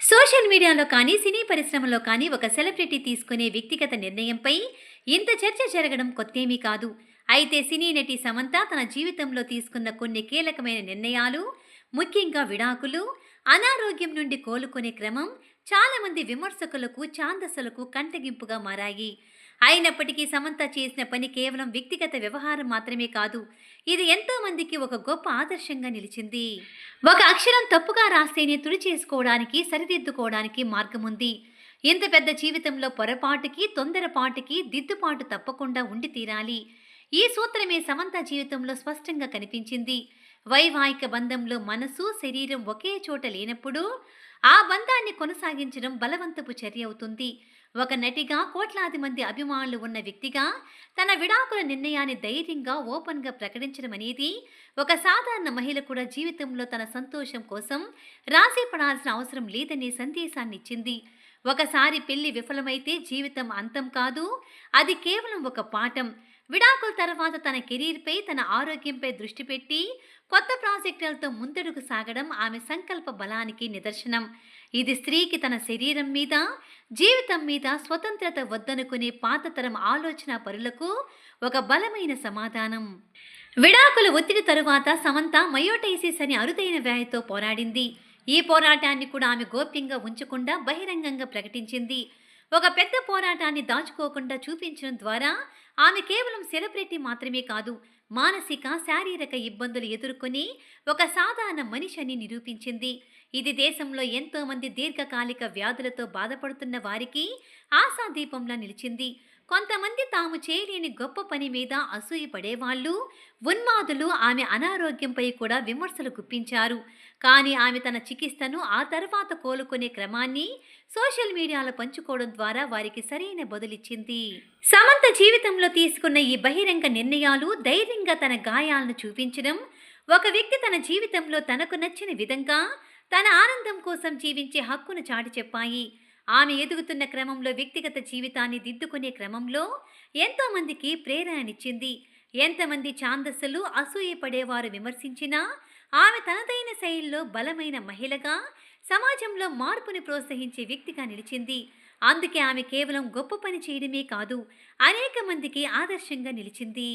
Social మీడియాలో కానీ సినీ పరిశ్రమలో కానీ ఒక సెలబ్రిటీ తీసుకునే వ్యక్తిగత నిర్ణయంపై ఇంత చర్చ జరగడం కొత్తేమీ కాదు. అయితే సినీ నటి సమంత తన జీవితంలో తీసుకున్న కొన్ని కీలకమైన నిర్ణయాలు ముఖ్యంగా విడాకులు అనారోగ్యం నుండి కోలుకునే క్రమం చాలామంది విమర్శకులకు ఛాందసులకు కంటగింపుగా మారాయి. అయినప్పటికీ సమంత చేసిన పని కేవలం వ్యక్తిగత వ్యవహారం మాత్రమే కాదు ఇది ఎంతో మందికి ఒక గొప్ప ఆదర్శంగా నిలిచింది. ఒక అక్షరం తప్పుగా రాస్తేనే తుడి చేసుకోవడానికి సరిదిద్దుకోవడానికి మార్గం ఉంది. ఇంత పెద్ద జీవితంలో పొరపాటుకి తొందరపాటుకి దిద్దుపాటు తప్పకుండా ఉండి తీరాలి. ఈ సూత్రమే సమంత జీవితంలో స్పష్టంగా కనిపించింది. వైవాహిక బంధంలో మనసు శరీరం ఒకే చోట లేనప్పుడు ఆ బంధాన్ని కొనసాగించడం బలవంతపు చర్య అవుతుంది. ఒక నటిగా కోట్లాది మంది అభిమానులు ఉన్న వ్యక్తిగా తన విడాకుల నిర్ణయాన్ని ధైర్యంగా ఓపెన్గా ప్రకటించడం అనేది ఒక సాధారణ మహిళ కూడా జీవితంలో తన సంతోషం కోసం రాసి పడాల్సిన అవసరం లేదనే సందేశాన్ని ఇచ్చింది. ఒకసారి పెళ్ళి విఫలమైతే జీవితం అంతం కాదు అది కేవలం ఒక పాఠం. విడాకుల తర్వాత తన కెరీర్పై తన ఆరోగ్యంపై దృష్టి పెట్టి కొత్త ప్రాజెక్టులతో ముందడుగు సాగడం ఆమె సంకల్ప బలానికి నిదర్శనం. ఇది స్త్రీకి తన శరీరం మీద జీవితం మీద స్వతంత్రత వద్దనుకునే పాతతరం ఆలోచన పరులకు ఒక బలమైన సమాధానం. విడాకుల ఒత్తిడి తరువాత సమంత మయోటైసిస్ అనే అరుదైన వ్యాధితో పోరాడింది. ఈ పోరాటాన్ని కూడా ఆమె గోప్యంగా ఉంచకుండా బహిరంగంగా ప్రకటించింది. ఒక పెద్ద పోరాటాన్ని దాచుకోకుండా చూపించడం ద్వారా ఆమె కేవలం సెలబ్రిటీ మాత్రమే కాదు మానసిక శారీరక ఇబ్బందులు ఎదుర్కొని ఒక సాధారణ మనిషి అని నిరూపించింది. ఇది దేశంలో ఎంతోమంది దీర్ఘకాలిక వ్యాధులతో బాధపడుతున్న వారికి ఆశాదీపంలా నిలిచింది. కొంతమంది తాము చేయలేని గొప్ప పని మీద అసూయపడేవాళ్ళు ఉన్మాదులు ఆమె అనారోగ్యంపై కూడా విమర్శలు గుప్పించారు. కానీ ఆమె తన చికిత్సను ఆ తర్వాత కోలుకునే క్రమాన్ని సోషల్ మీడియాలో పంచుకోవడం ద్వారా వారికి సరైన బదులిచ్చింది. సమంత జీవితంలో తీసుకున్న ఈ బహిరంగ నిర్ణయాలు ధైర్యం ధైర్యంగా తన గాయాలను చూపించడం ఒక వ్యక్తి తన జీవితంలో తనకు నచ్చిన విధంగా తన ఆనందం కోసం జీవించే హక్కును చాటి చెప్పాయి. ఆమె ఎదుగుతున్న క్రమంలో వ్యక్తిగత జీవితాన్ని దిద్దుకునే క్రమంలో ఎంతో మందికి ప్రేరణనిచ్చింది. ఎంతమంది ఛాందస్సులు అసూయపడేవారు విమర్శించినా ఆమె తనదైన శైలిలో బలమైన మహిళగా సమాజంలో మార్పుని ప్రోత్సహించే వ్యక్తిగా నిలిచింది. అందుకే ఆమె కేవలం గొప్ప పని చేయడమే కాదు అనేక మందికి ఆదర్శంగా నిలిచింది.